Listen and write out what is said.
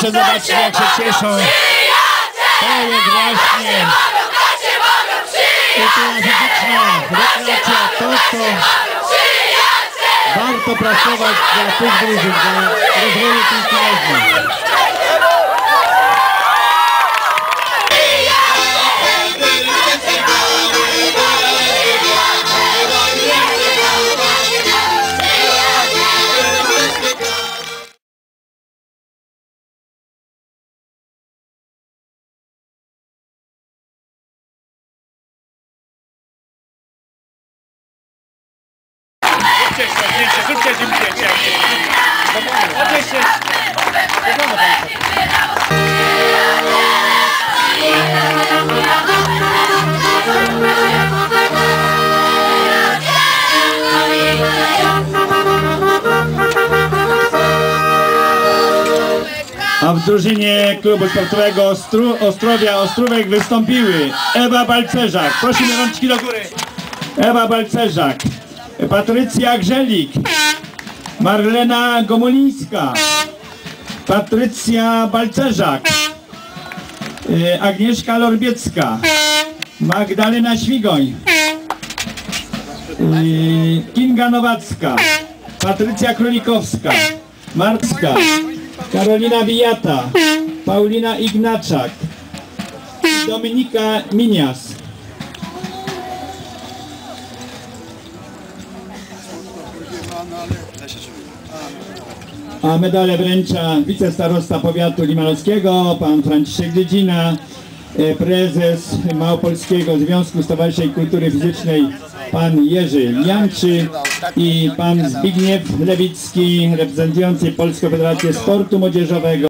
Proszę zobaczyć jak się cieszą. To jest właśnie to co warto pracować dla tych drużyn, dla rozwoju piłki. A w drużynie klubu sportowego Ostru, Ostrowia Ostrówek wystąpiły Ewa Balcerzak, prosimy rączki do góry. Ewa Balcerzak, Patrycja Grzelik, Marlena Gomulińska, Patrycja Balcerzak, y, Agnieszka Lorbiecka, Magdalena Świgoń, y, Kinga Nowacka, Patrycja Królikowska, Marcka, Karolina Wijata, Paulina Ignaczak, Dominika Minias. A medale wręcza wicestarosta powiatu limanowskiego, pan Franciszek Dziedzina, e, prezes Małopolskiego Związku Stowarzyszeń Kultury Fizycznej, pan Jerzy Janczy i pan Zbigniew Lewicki, reprezentujący Polską Federację Sportu Młodzieżowego.